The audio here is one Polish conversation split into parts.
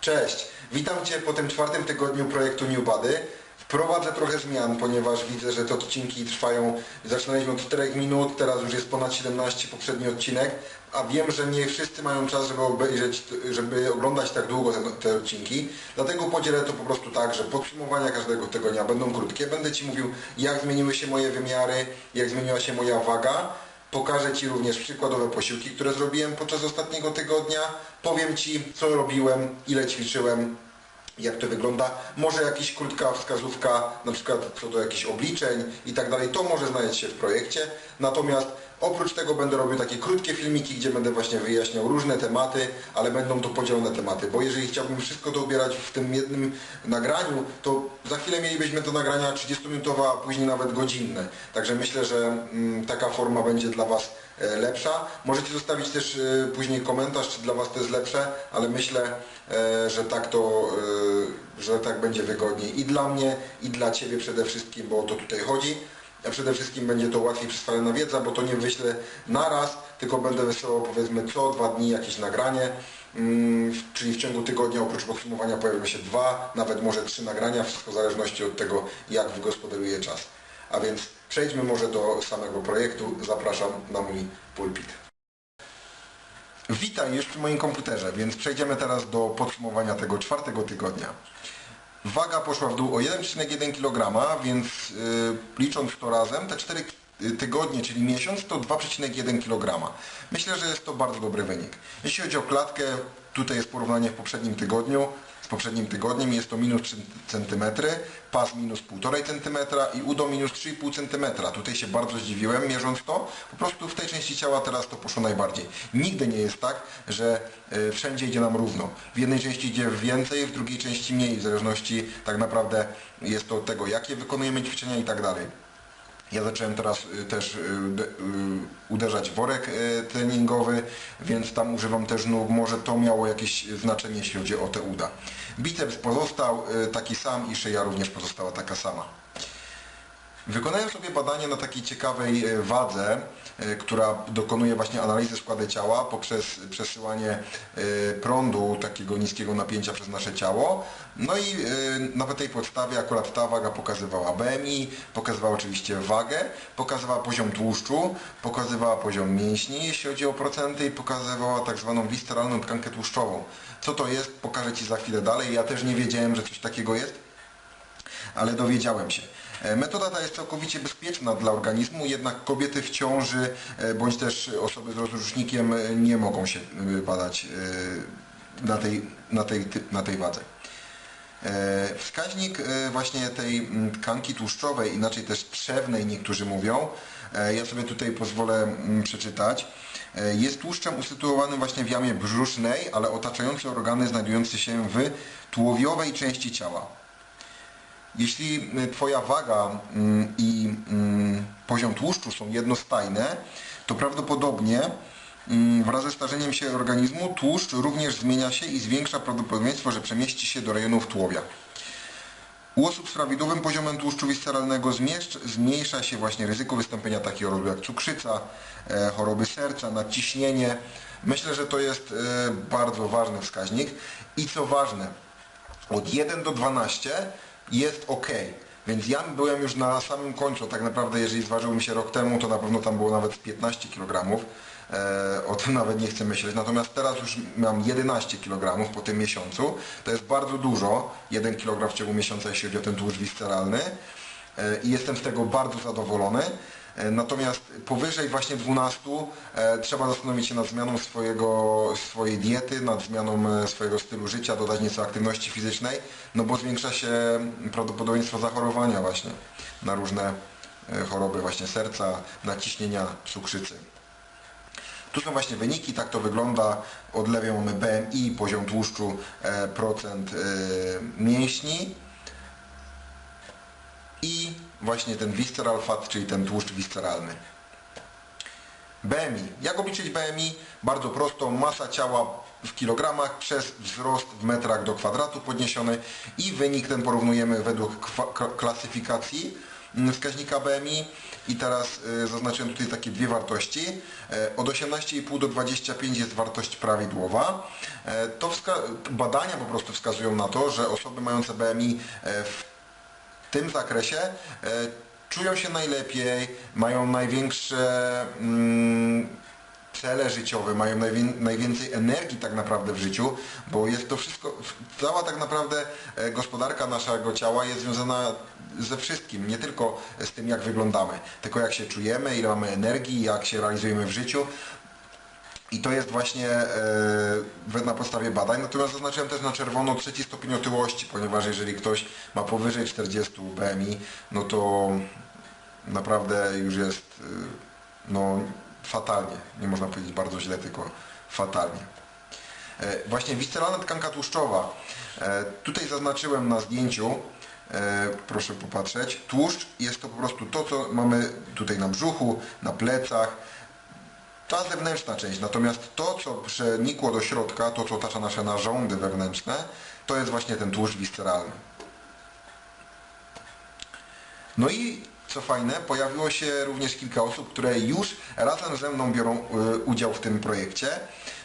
Cześć, witam Cię po tym czwartym tygodniu projektu New Body. Wprowadzę trochę zmian, ponieważ widzę, że te odcinki trwają, zaczynaliśmy od 4 minut, teraz już jest ponad 17 poprzedni odcinek, a wiem, że nie wszyscy mają czas, żeby obejrzeć, żeby oglądać tak długo te, te odcinki, dlatego podzielę to po prostu tak, że podsumowania każdego tygodnia będą krótkie, będę Ci mówił jak zmieniły się moje wymiary, jak zmieniła się moja waga, Pokażę Ci również przykładowe posiłki, które zrobiłem podczas ostatniego tygodnia. Powiem Ci, co robiłem, ile ćwiczyłem, jak to wygląda. Może jakaś krótka wskazówka, na przykład co do jakichś obliczeń i tak dalej. To może znaleźć się w projekcie. Natomiast oprócz tego będę robił takie krótkie filmiki, gdzie będę właśnie wyjaśniał różne tematy, ale będą to podzielone tematy, bo jeżeli chciałbym wszystko to ubierać w tym jednym nagraniu, to za chwilę mielibyśmy to nagrania 30-minutowe, a później nawet godzinne. Także myślę, że mm, taka forma będzie dla Was e, lepsza. Możecie zostawić też e, później komentarz, czy dla Was to jest lepsze, ale myślę, e, że tak to, że tak będzie wygodniej i dla mnie, i dla Ciebie przede wszystkim, bo o to tutaj chodzi. A przede wszystkim będzie to łatwiej przyswajana wiedza, bo to nie wyślę naraz, tylko będę wysyłał powiedzmy co dwa dni jakieś nagranie, mm, czyli w ciągu tygodnia oprócz podsumowania pojawią się dwa, nawet może trzy nagrania, wszystko w zależności od tego jak wygospodaruję czas. A więc przejdźmy może do samego projektu, zapraszam na mój pulpit. Witaj już przy moim komputerze, więc przejdziemy teraz do podsumowania tego czwartego tygodnia. Waga poszła w dół o 1,1 kg, więc y, licząc to razem, te 4 tygodnie, czyli miesiąc, to 2,1 kg. Myślę, że jest to bardzo dobry wynik. Jeśli chodzi o klatkę, tutaj jest porównanie w poprzednim tygodniu. Z poprzednim tygodniem jest to minus 3 cm, pas minus 1,5 cm i udo minus 3,5 cm. Tutaj się bardzo zdziwiłem mierząc to. Po prostu w tej części ciała teraz to poszło najbardziej. Nigdy nie jest tak, że y, wszędzie idzie nam równo. W jednej części idzie więcej, w drugiej części mniej, w zależności tak naprawdę jest to od tego, jakie wykonujemy ćwiczenia i tak dalej. Ja zacząłem teraz y, też y, y, uderzać worek treningowy, więc tam używam też nóg. Może to miało jakieś znaczenie, jeśli chodzi o te uda. Biceps pozostał taki sam i szyja również pozostała taka sama. Wykonałem sobie badanie na takiej ciekawej e, wadze, e, która dokonuje właśnie analizy składu ciała poprzez przesyłanie e, prądu takiego niskiego napięcia przez nasze ciało. No i na tej podstawie akurat ta waga pokazywała BMI, pokazywała oczywiście wagę, pokazywała poziom tłuszczu, pokazywała poziom mięśni, jeśli chodzi o procenty i pokazywała tak zwaną tkankę tłuszczową. Co to jest, pokażę Ci za chwilę dalej. Ja też nie wiedziałem, że coś takiego jest ale dowiedziałem się. E, Metoda ta jest całkowicie bezpieczna dla organizmu, jednak kobiety w ciąży e, bądź też osoby z rozrusznikiem e, nie mogą się badać na tej, na tej, na tej wadze. Wskaźnik właśnie tej tkanki tłuszczowej, inaczej też trzewnej niektórzy mówią, ja sobie tutaj pozwolę przeczytać, jest tłuszczem usytuowanym właśnie w jamie brzusznej, ale otaczający organy znajdujące się w tułowiowej części ciała. Jeśli y, Twoja waga mm, i mm, poziom tłuszczu są jednostajne, to prawdopodobnie mm, wraz ze starzeniem się organizmu tłuszcz również zmienia się i zwiększa prawdopodobieństwo, że przemieści się do rejonów tułowia. U osób z prawidłowym poziomem tłuszczu visceralnego zmieszcz- zmniejsza się właśnie ryzyko wystąpienia takich chorób jak cukrzyca, e, choroby serca, nadciśnienie. Myślę, że to jest e, bardzo ważny wskaźnik. I co ważne, od 1 do 12 jest ok. Więc ja byłem już na samym końcu. Tak naprawdę, jeżeli zważyłem się rok temu, to na pewno tam było nawet 15 kg. E, o tym nawet nie chcę myśleć. Natomiast teraz już mam 11 kg po tym miesiącu. To jest bardzo dużo. 1 kg w ciągu miesiąca, jeśli chodzi o ten tłuszcz visceralny. E, I jestem z tego bardzo zadowolony. E, Natomiast powyżej właśnie 12 e, trzeba zastanowić się nad zmianą swojego, swojej diety, nad zmianą e, swojego stylu życia, dodać nieco aktywności fizycznej, no bo zwiększa się prawdopodobieństwo zachorowania właśnie na różne choroby właśnie serca, naciśnienia, cukrzycy. Tu są właśnie wyniki, tak to wygląda. Od mamy BMI, poziom tłuszczu, procent mięśni właśnie ten visceral fat, czyli ten tłuszcz visceralny. BMI. Jak obliczyć BMI? Bardzo prosto. Masa ciała w kilogramach przez wzrost w metrach do kwadratu podniesiony i wynik ten porównujemy według klasyfikacji mm, wskaźnika BMI i teraz y, zaznaczyłem tutaj takie dwie wartości. E, Od 18,5 do 25 jest wartość prawidłowa. E, To badania po prostu wskazują na to, że osoby mające BMI e, w tym zakresie e, czują się najlepiej, mają największe mm, cele życiowe, mają najwię- najwięcej energii tak naprawdę w życiu, bo jest to wszystko, cała tak naprawdę e, gospodarka naszego ciała jest związana ze wszystkim, nie tylko z tym jak wyglądamy, tylko jak się czujemy, ile mamy energii, jak się realizujemy w życiu. I to jest właśnie we- na podstawie badań. Natomiast zaznaczyłem też na czerwono trzeci stopień otyłości, ponieważ jeżeli ktoś ma powyżej 40 BMI, no to naprawdę już jest e, no, fatalnie. Nie można powiedzieć bardzo źle, tylko fatalnie. E, Właśnie wisceralna tkanka tłuszczowa. Tutaj zaznaczyłem na zdjęciu, proszę popatrzeć, tłuszcz jest to po prostu to, co mamy tutaj na brzuchu, na plecach, ta zewnętrzna część, natomiast to, co przenikło do środka, to, co otacza nasze narządy wewnętrzne, to jest właśnie ten tłuszcz wisceralny. No i co fajne, pojawiło się również kilka osób, które już razem ze mną biorą y, udział w tym projekcie,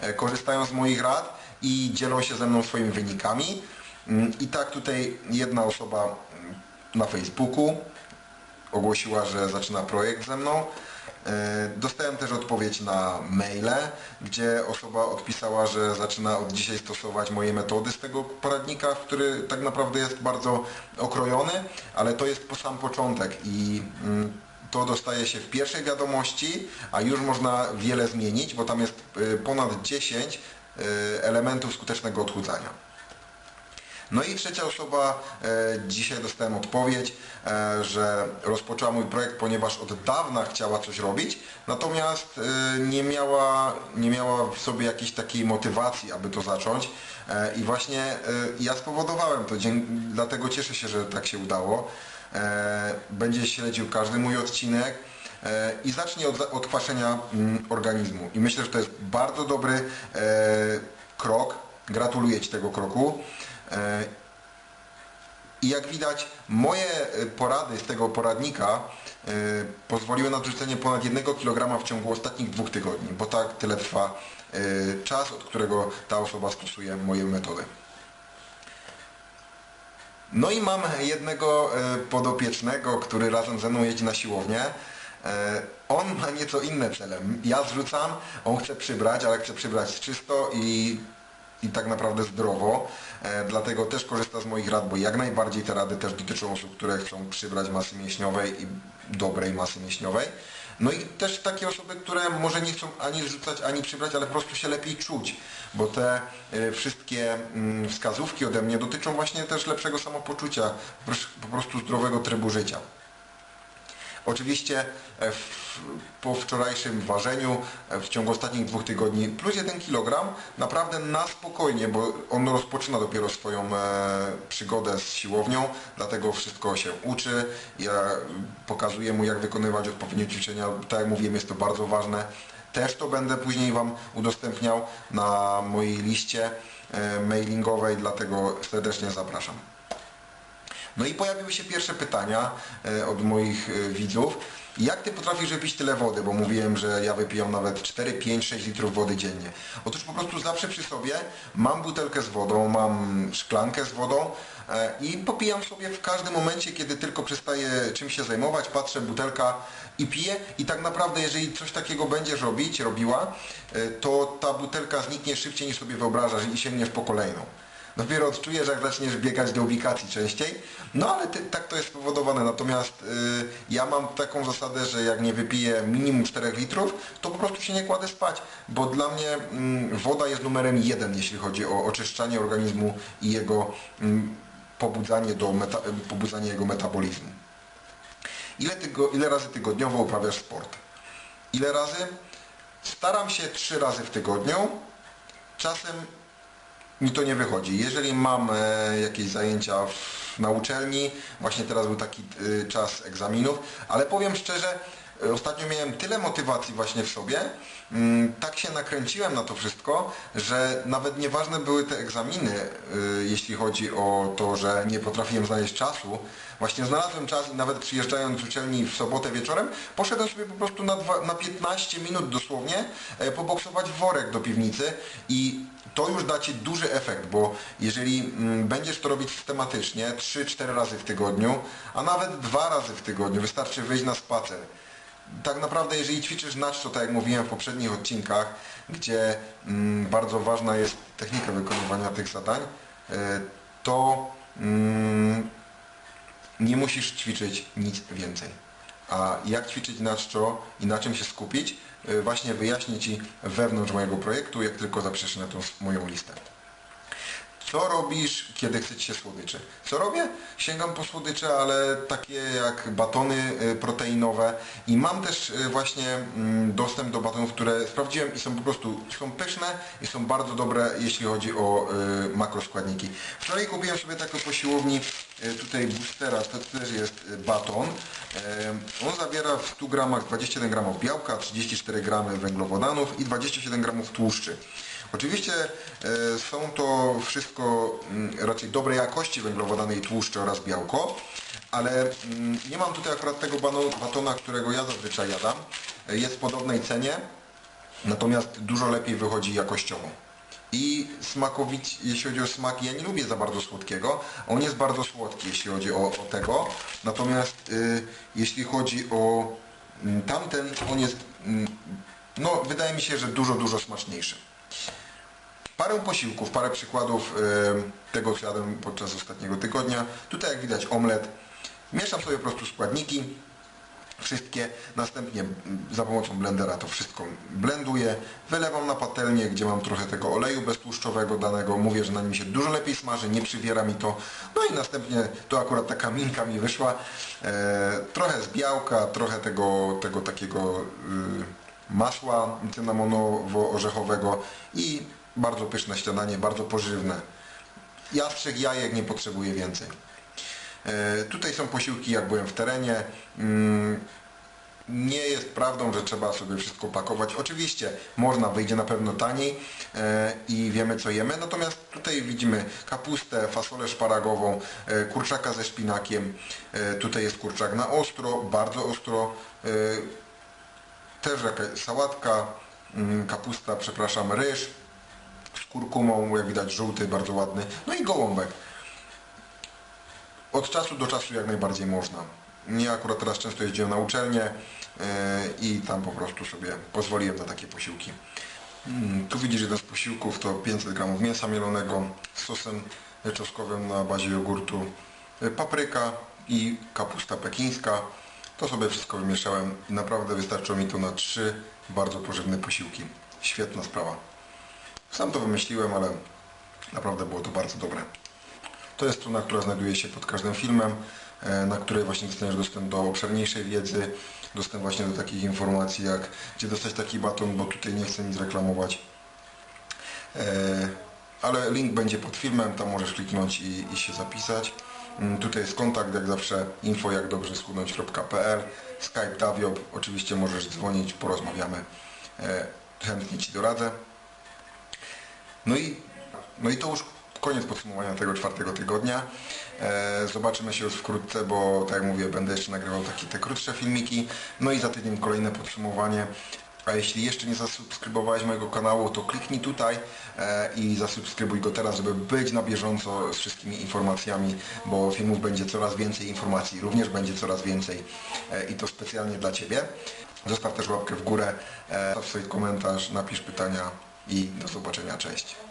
e, korzystają z moich rad i dzielą się ze mną swoimi wynikami. Mm, I tak tutaj jedna osoba mm, na Facebooku ogłosiła, że zaczyna projekt ze mną. E, Dostałem też odpowiedź na maile, gdzie osoba odpisała, że zaczyna od dzisiaj stosować moje metody z tego poradnika, który tak naprawdę jest bardzo okrojony, ale to jest po sam początek i mm, to dostaje się w pierwszej wiadomości, a już można wiele zmienić, bo tam jest y, ponad 10 y, elementów skutecznego odchudzania. No i trzecia osoba, e, dzisiaj dostałem odpowiedź, e, że rozpoczęła mój projekt, ponieważ od dawna chciała coś robić, natomiast e, nie miała, nie miała w sobie jakiejś takiej motywacji, aby to zacząć. I właśnie ja spowodowałem to, dlatego cieszę się, że tak się udało. Będzie śledził każdy mój odcinek i zacznie od, od kwaszenia mm, organizmu. I myślę, że to jest bardzo dobry krok. Gratuluję Ci tego kroku. E, I jak widać, moje e, porady z tego poradnika e, pozwoliły na odrzucenie ponad 1 kg w ciągu ostatnich dwóch tygodni, bo tak tyle trwa czas, od którego ta osoba stosuje moje metody. No i mam jednego podopiecznego, który razem ze mną jeździ na siłownię. On ma nieco inne cele. Ja zrzucam, on chce przybrać, ale chce przybrać czysto i, i tak naprawdę zdrowo. E, Dlatego też korzysta z moich rad, bo jak najbardziej te rady też dotyczą osób, które chcą przybrać masy mięśniowej i dobrej masy mięśniowej. No i też takie osoby, które może nie chcą ani zrzucać, ani przybrać, ale po prostu się lepiej czuć, bo te e, wszystkie mm, wskazówki ode mnie dotyczą właśnie też lepszego samopoczucia, po prostu zdrowego trybu życia. Oczywiście e, w, po wczorajszym ważeniu e, w ciągu ostatnich dwóch tygodni plus 1 kg naprawdę na spokojnie, bo on rozpoczyna dopiero swoją e, przygodę z siłownią, dlatego wszystko się uczy. Ja pokazuję mu jak wykonywać odpowiednie ćwiczenia. Tak jak mówiłem jest to bardzo ważne. Też to będę później Wam udostępniał na mojej liście e, mailingowej, dlatego serdecznie zapraszam. No i pojawiły się pierwsze pytania e, od moich e, widzów. Jak ty potrafisz wypić tyle wody? Bo mówiłem, że ja wypijam nawet 4, 5, 6 litrów wody dziennie. Otóż po prostu zawsze przy sobie mam butelkę z wodą, mam szklankę z wodą e, i popijam sobie w każdym momencie, kiedy tylko przestaję czym się zajmować, patrzę, butelka i piję i tak naprawdę jeżeli coś takiego będziesz robić, robiła, to ta butelka zniknie szybciej niż sobie wyobrażasz i sięgniesz po kolejną. Dopiero odczujesz, jak zaczniesz biegać do ubikacji częściej. No ale ty, tak to jest spowodowane. Natomiast y, ja mam taką zasadę, że jak nie wypiję minimum 4 litrów, to po prostu się nie kładę spać. Bo dla mnie mm, woda jest numerem jeden, jeśli chodzi o oczyszczanie organizmu i jego mm, pobudzanie, do meta, pobudzanie jego metabolizmu. Ile, tygo, ile razy tygodniowo uprawiasz sport? Ile razy? Staram się trzy razy w tygodniu. Czasem mi to nie wychodzi. Jeżeli mam e, jakieś zajęcia w, na uczelni, właśnie teraz był taki e, czas egzaminów, ale powiem szczerze, e, ostatnio miałem tyle motywacji właśnie w sobie, mm, tak się nakręciłem na to wszystko, że nawet nieważne były te egzaminy, jeśli chodzi o to, że nie potrafiłem znaleźć czasu. Właśnie znalazłem czas i nawet przyjeżdżając z uczelni w sobotę wieczorem, poszedłem sobie po prostu na, dwa, na 15 minut dosłownie poboksować worek do piwnicy i to już da Ci duży efekt, bo jeżeli mm, będziesz to robić systematycznie, 3-4 razy w tygodniu, a nawet dwa razy w tygodniu, wystarczy wyjść na spacer. Tak naprawdę, jeżeli ćwiczysz na czczo, tak jak mówiłem w poprzednich odcinkach, gdzie mm, bardzo ważna jest technika wykonywania tych zadań, e, to mm, nie musisz ćwiczyć nic więcej. A jak ćwiczyć na czczo i na czym się skupić, właśnie wyjaśnię Ci wewnątrz mojego projektu, jak tylko zapiszesz na tą moją listę. Co robisz, kiedy chce Ci się słodyczy? Co robię? Sięgam po słodycze, ale takie jak batony y, proteinowe i mam też y, właśnie mm, dostęp do batonów, które sprawdziłem i są po prostu są pyszne i są bardzo dobre, jeśli chodzi o y, makroskładniki. Wczoraj kupiłem sobie taką po siłowni y, tutaj boostera, to też jest y, baton. Y, On zawiera w 100 gramach 21 gramów białka, 34 gramy węglowodanów i 27 gramów tłuszczy. Oczywiście e, są to wszystko mm, raczej dobrej jakości węglowodany i tłuszcze oraz białko, ale mm, nie mam tutaj akurat tego batona, którego ja zazwyczaj jadam. E, Jest w podobnej cenie, natomiast dużo lepiej wychodzi jakościowo. I smakowicie, jeśli chodzi o smak, ja nie lubię za bardzo słodkiego. On jest bardzo słodki, jeśli chodzi o, o tego. Natomiast y, jeśli chodzi o mm, tamten, on jest, mm, no wydaje mi się, że dużo, dużo smaczniejszy. Parę posiłków, parę przykładów e, tego, co jadłem podczas ostatniego tygodnia. Tutaj jak widać omlet. Mieszam sobie po prostu składniki, wszystkie. Następnie za pomocą blendera to wszystko blenduję. Wylewam na patelnię, gdzie mam trochę tego oleju beztłuszczowego danego. Mówię, że na nim się dużo lepiej smaży, nie przywiera mi to. No i następnie to akurat taka minka mi wyszła. E, trochę z białka, trochę tego, tego takiego... Y, masła cynamonowo-orzechowego i bardzo pyszne śniadanie, bardzo pożywne. Ja z trzech jajek nie potrzebuję więcej. E, Tutaj są posiłki, jak byłem w terenie. Mm, Nie jest prawdą, że trzeba sobie wszystko pakować. Oczywiście można, wyjdzie na pewno taniej e, i wiemy co jemy. Natomiast tutaj widzimy kapustę, fasolę szparagową, e, kurczaka ze szpinakiem. Tutaj jest kurczak na ostro, bardzo ostro. Też jakaś sałatka, mm, kapusta, przepraszam, ryż z kurkumą, jak widać żółty, bardzo ładny, no i gołąbek. Od czasu do czasu jak najbardziej można. Nie akurat teraz często jeździłem na uczelnię yy, i tam po prostu sobie pozwoliłem na takie posiłki. Mm, Tu widzisz jeden z posiłków, to 500 gramów mięsa mielonego z sosem czosnkowym na bazie jogurtu, y, papryka i kapusta pekińska. To sobie wszystko wymieszałem i naprawdę wystarczyło mi to na trzy bardzo pożywne posiłki. Świetna sprawa. Sam to wymyśliłem, ale naprawdę było to bardzo dobre. To jest strona, która znajduje się pod każdym filmem, e, na której właśnie dostaniesz dostęp do obszerniejszej wiedzy, dostęp właśnie do takich informacji jak gdzie dostać taki baton, bo tutaj nie chcę nic reklamować. E, Ale link będzie pod filmem, tam możesz kliknąć i, i się zapisać. Mm, Tutaj jest kontakt, jak zawsze info jak dobrze schudnąć.pl Skype Daviob, oczywiście możesz dzwonić, porozmawiamy. E, Chętnie Ci doradzę. No i, no i to już koniec podsumowania tego czwartego tygodnia. E, zobaczymy się już wkrótce, bo tak jak mówię, będę jeszcze nagrywał takie te krótsze filmiki. No i za tydzień kolejne podsumowanie. A jeśli jeszcze nie zasubskrybowałeś mojego kanału, to kliknij tutaj e, i zasubskrybuj go teraz, żeby być na bieżąco z wszystkimi informacjami, bo filmów będzie coraz więcej, informacji również będzie coraz więcej e, i to specjalnie dla Ciebie. Zostaw też łapkę w górę, zostaw swój komentarz, napisz pytania i do zobaczenia. Cześć.